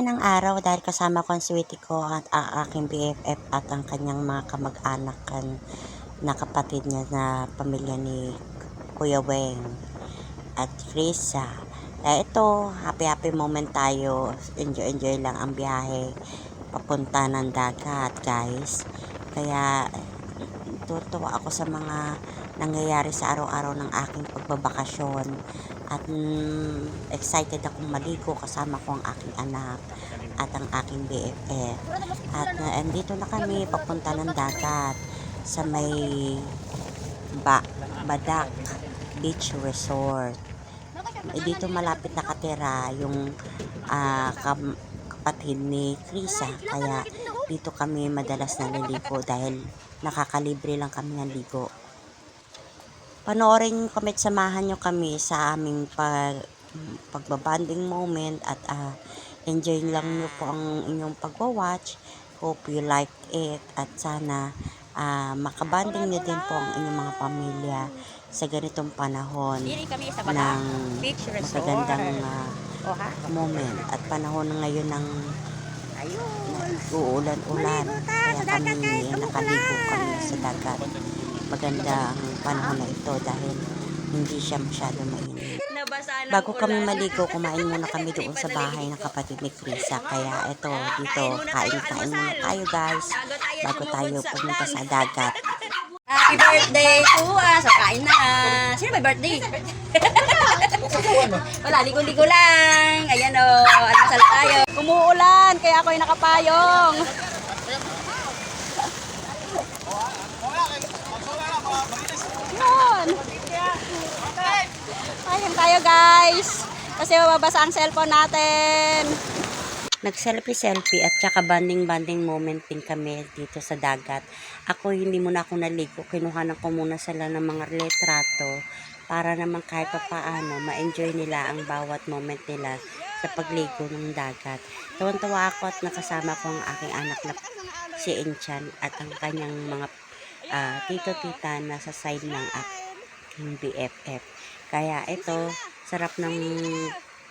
Masaya ng araw dahil kasama ko ang sweetie ko at ang aking BFF at ang kanyang mga kamag-anak kan na kapatid niya na pamilya ni Kuya Weng at Krisa. Kaya ito, happy happy moment tayo. Enjoy enjoy lang ang biyahe papunta ng dagat guys. Kaya tutuwa ako sa mga nangyayari sa araw-araw ng aking pagbabakasyon at mm, excited akong maligo kasama ko ang aking anak at ang aking BFF at uh, andito na kami papunta ng dagat sa may ba Badak Beach Resort. Eh, dito malapit nakatira yung ah, kam- kapatid ni Krisa. Kaya dito kami madalas naliligo dahil nakakalibre lang kami ng ligo panoorin nyo kami at samahan nyo kami sa aming pag, pagbabanding moment at ah, enjoy lang nyo po ang inyong pagwa-watch. Hope you like it at sana ah, makabanding nyo din po ang inyong mga pamilya sa ganitong panahon ng magagandang ha? moment at panahon ngayon ng uulan-ulan. Kaya kami nakaligo kami sa dagat. Maganda ang panahon na ito dahil hindi siya masyado mainit. Bago kami maligo, kumain muna kami doon sa bahay ng kapatid ni Krisa. Kaya ito, dito, kain-kain muna tayo guys. Bago tayo pumunta sa dagat. Happy birthday to us. So, kain na. Sino may birthday? Wala, ligo-ligo lang. Ayan o, almasal tayo. Umuulan, kaya ako'y nakapayong. Yun. Ayun tayo guys. Kasi mababasa ang cellphone natin. Nag-selfie-selfie at saka banding-banding moment din kami dito sa dagat. Ako hindi muna ako naligo. Kinuhanan ko muna sila ng mga retrato para naman kahit pa paano ma-enjoy nila ang bawat moment nila sa pagligo ng dagat. Tuwan-tuwa ako at nakasama ko ang aking anak na si Enchan at ang kanyang mga ah, tito-tita na sa side ng aking BFF. Kaya ito, sarap ng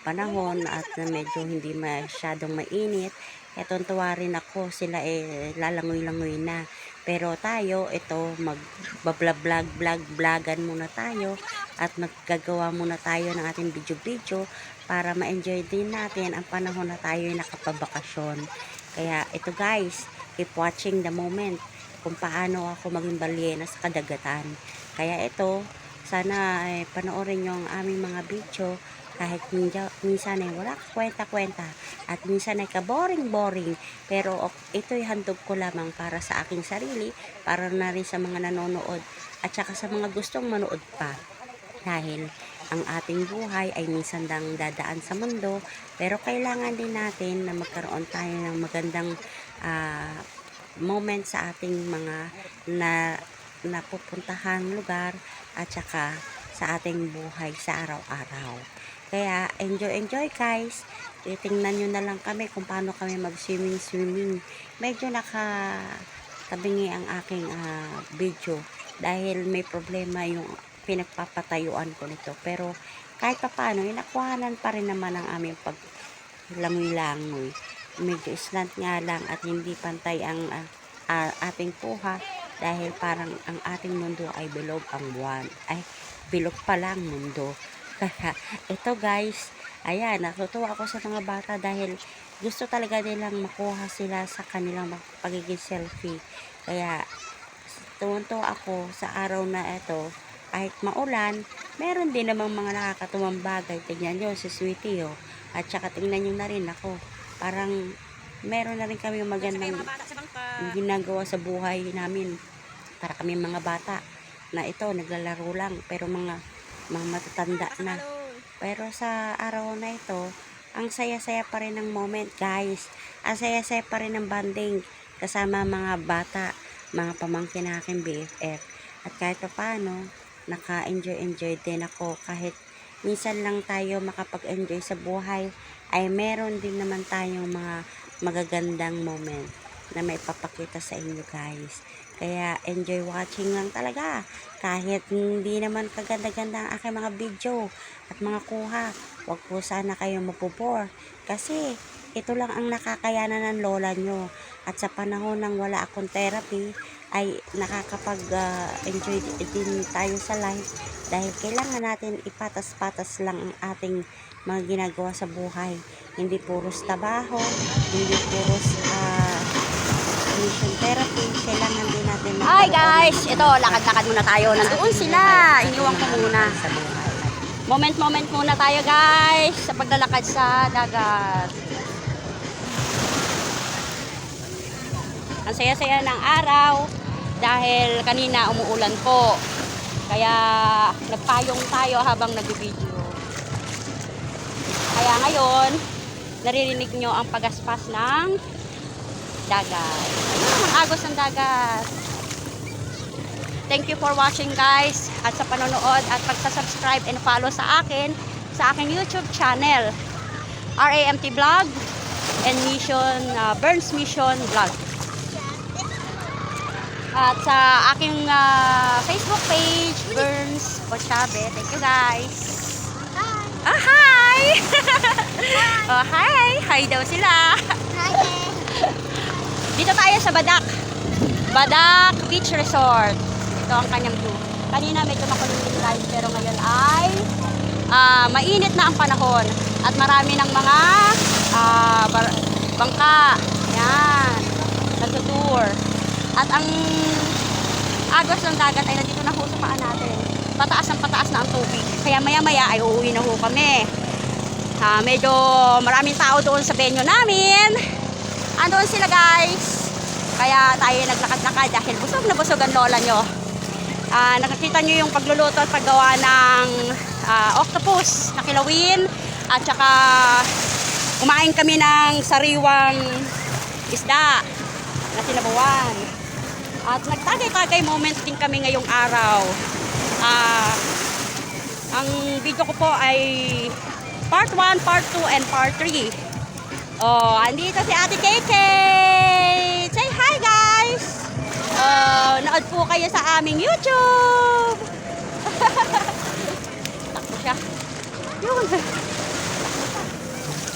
panahon at medyo hindi masyadong mainit. Kaya tuwa rin ako, sila eh lalangoy-langoy na. Pero tayo, ito, mag-vlog, vlog, vlogan muna tayo at maggagawa muna tayo ng ating video-video para ma-enjoy din natin ang panahon na tayo ay nakapabakasyon. Kaya ito guys, keep watching the moment kung paano ako maging balyena sa kadagatan. Kaya ito, sana eh, panoorin nyo ang aming mga video. Kahit minsan ay wala ka kwenta-kwenta. At minsan ay ka-boring-boring. Pero ito'y handog ko lamang para sa aking sarili para na rin sa mga nanonood at saka sa mga gustong manood pa. Dahil ang ating buhay ay minsan dang dadaan sa mundo pero kailangan din natin na magkaroon tayo ng magandang ah, moment sa ating mga na napupuntahan lugar at saka sa ating buhay sa araw-araw. Kaya enjoy enjoy guys. Titingnan nyo na lang kami kung paano kami mag-swimming swimming. Medyo naka tabingi ang aking ah, video dahil may problema yung pinagpapatayuan ko nito. Pero kahit pa paano, inakuhanan pa rin naman ang aming paglangoy-langoy. Medyo slant nga lang at hindi pantay ang ah, ah, ating puha dahil parang ang ating mundo ay bilog ang buwan. Ay, bilog pala ang mundo. Kaya, ito guys, ayan, natutuwa ako sa mga bata dahil gusto talaga nilang makuha sila sa kanilang pagiging selfie. Kaya, tuwan-tuwa ako sa araw na ito, kahit maulan, meron din namang mga nakakatuwang bagay. Tingnan nyo, si Sweetie, oh. At saka tingnan nyo na rin ako. Parang, meron na rin kami magandang ginagawa sa buhay namin para kami mga bata na ito naglalaro lang pero mga mga matatanda na. pero sa araw na ito ang saya-saya pa rin ng moment guys. Ang saya-saya pa rin ng banding kasama mga bata mga pamangkin na aking BFF at kahit pa paano naka-enjoy-enjoy din ako. Kahit minsan lang tayo makapag-enjoy sa buhay ay meron din naman tayong mga magagandang moment na may papakita sa inyo guys. Kaya enjoy watching lang talaga. Kahit hindi naman kaganda-ganda ang aking mga video at mga kuha. Huwag po sana kayo mapupor. Kasi Ito lang ang nakakayanan ng lola nyo. At sa panahon ng wala akong therapy, ay nakakapag-enjoy din tayo sa life dahil kailangan natin ipatas-patas lang ang ating mga ginagawa sa buhay. Hindi puros trabaho, hindi puros ah, mission therapy. Kailangan din natin Hi magkaroon guys, ito lakad-lakad muna tayo. Nandoon sila. Iniwan ko muna. Moment-moment muna tayo guys sa paglalakad sa dagat. Ang saya-saya ng araw dahil kanina umuulan po. Kaya nagpayong tayo habang nagbibideo. Kaya ngayon, naririnig nyo ang pagaspas ng dagat. Ang agos ng dagat. Thank you for watching guys at sa panonood at pagsa-subscribe and follow sa akin sa aking YouTube channel RAMT Vlog and Mission uh, Burns Mission Vlog. At sa aking uh, Facebook page Burns Pochabe. Thank you guys. Hi. Ah, hi. oh, hi. Hi daw sila. Dito tayo sa Badak. Badak Beach Resort. Ito ang kanyang view. Kanina medyo makulimlim tayo pero ngayon ay ah, mainit na ang panahon at marami ng mga bar- bangka. Yan. Nagtutour. At ang agos ng dagat ay nandito na ho sa paa natin. Pataas ang pataas na ang tubig. Kaya maya maya ay uuwi na ho kami. Ah, medyo maraming tao doon sa venue namin. Andoon sila guys. Kaya tayo naglakad-lakad dahil busog na busog ang lola nyo. Ah, nakakita nyo yung pagluluto at paggawa ng ah, octopus na kilawin. At saka kumain kami ng sariwang isda na sinabawan. At nagtagay-tagay moment din kami ngayong araw. Ah, ang video ko po ay part 1, part 2, and part 3. Oh, andito si Ate KK. Say hi guys. Oh, nood po kayo sa aming YouTube. Takbo siya. Yun.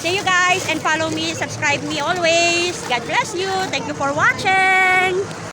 See you guys and follow me, subscribe me always. God bless you. Thank you for watching.